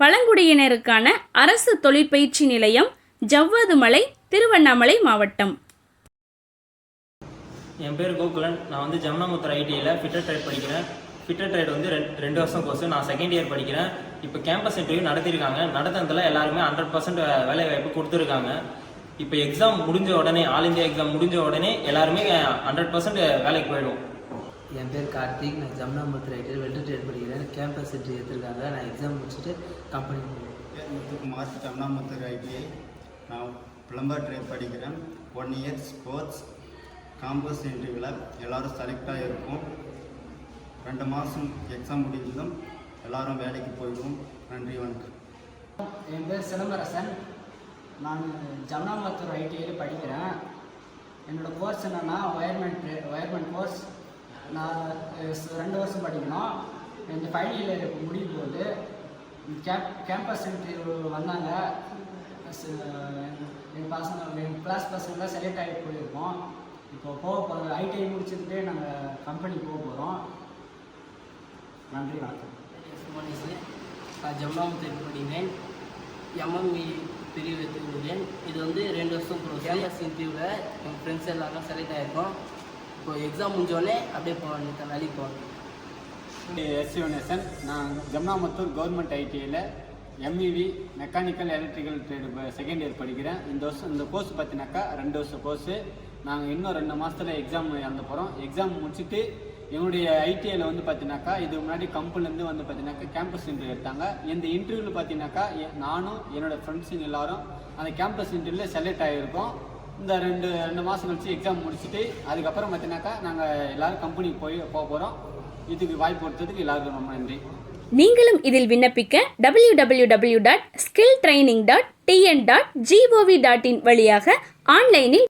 பழங்குடியினருக்கான அரசு தொழிற்பயிற்சி நிலையம் ஜவ்வாதுமலை திருவண்ணாமலை மாவட்டம். என் பேர் கோகுலன். நான் வந்து ஜமுனாமுத்தர் ஐடியில் ஃபிட்டர் ட்ரேட் படிக்கிறேன். ஃபிட்டர் ட்ரேட் வந்து ரெண்டு ரெண்டு வருஷம் கோர்ஸ் நான் செகண்ட் இயர் படிக்கிறேன். இப்போ கேம்பஸ் இன்டர்வியூ நடத்தியிருக்காங்க நடத்தினதில் எல்லாருமே ஹண்ட்ரட் பர்சன்ட் வேலை வாய்ப்பு கொடுத்துருக்காங்க. இப்போ எக்ஸாம் முடிஞ்ச உடனே ஆல் இந்தியா எக்ஸாம் முடிஞ்ச உடனே எல்லாருமே ஹண்ட்ரட் பர்சன்ட் வேலைக்கு போயிடும் என் பேர் கார்த்திக். நான் ஜம்னாமுத்தர் ஐடியில் வெல்டர் ட்ரேட் படிக்கிறேன் கேம்பஸ் இன்ட்ரி எடுத்திருக்காங்க. நான் எக்ஸாம் முடிச்சுட்டு கம்பெனி பேர் முத்துக்குமார் ஜம்னாமுத்தூர் ஐடிஐ நான் பிளம்பர் ட்ரேட் படிக்கிறேன். ஒன் இயர்ஸ் கோர்ஸ் காம்பஸ் இன்டர்வியூவில் எல்லோரும் செலக்டாக இருக்கும் ரெண்டு மாதம் எக்ஸாம் முடிஞ்சதும் எல்லாரும் வேலைக்கு போயிடுவோம். நன்றி வணக்கம். என் பேர் சிலம்பரசன் நான் ஜம்னாமத்தூர் ஐடிஐயில் படிக்கிறேன். என்னோடய கோர்ஸ் என்னென்னா ஒயர்மெண்ட் ஒயர்மெண்ட் கோர்ஸ் நான் ரெண்டு வருஷம் படிக்கணும். இந்த ஃபைனல் இயர் முடிய போகுது கேப் கேம்பஸ் இன்டர்வியூ வந்தாங்க. எங்கள் பசங்க எங்கள் கிளாஸ் பசங்களாம் செலக்ட் ஆகி போயிருக்கோம். இப்போ போக போகிற ஐடிஐ முடிச்சுட்டு நாங்கள் கம்பெனி போக போகிறோம் நன்றி வணக்கம். நான் ஜம்னாமுத்தூர் படிக்கிறேன் எம்எம்இ பிரிவு எடுத்துக்கிறேன் இது வந்து ரெண்டு வருஷம் ப்ரோஸ் கேம்பஸ் இன்டர்வியூவில் எங்கள் ஃப்ரெண்ட்ஸ் எல்லாரும் செலக்ட் ஆகிருக்கோம் இப்போ எக்ஸாம் முடிஞ்சோடனே அப்படியே போகணும் வேலைக்கு போகணும் எஸ் யுவனேசன் நான் Jamnamathur government ஐடிஐயில் MEV mechanical electrical trade second year படிக்கிறேன். இந்த வருஷம் இந்த கோர்ஸ் பார்த்தினாக்கா ரெண்டு வருஷம் கோர்ஸு நாங்கள் இன்னும் ரெண்டு மாதத்தில் எக்ஸாம் இறந்து போகிறோம் எக்ஸாம் முடிச்சுட்டு என்னுடைய ஐடிஐயில் வந்து பார்த்தீங்கன்னாக்கா இதுக்கு முன்னாடி கம்பெனிலேருந்து வந்து பார்த்தீங்கன்னாக்கா கேம்பஸ் இன்டர்வியூ எடுத்தாங்க. இந்த இன்டர்வியூவில் பார்த்தீங்கன்னாக்கா நானும் என்னோடய ஃப்ரெண்ட்ஸுங்க எல்லாரும் அந்த கேம்பஸ் இன்டர்வியூவில் செலக்ட் ஆகியிருக்கோம் இந்த ரெண்டு ரெண்டு மாதம் கழிச்சு எக்ஸாம் முடிச்சுட்டு அதுக்கப்புறம் பார்த்தீங்கன்னாக்கா நாங்கள் எல்லோரும் கம்பெனிக்கு போய் போக போகிறோம் இதுக்கு வாய்ப்பு கொடுத்ததுக்கு எல்லாருக்கும் ரொம்ப நன்றி. நீங்களும் இதில் விண்ணப்பிக்க W W W dot skill training dot TN dot GOV dot in வழியாக ஆன்லைனில்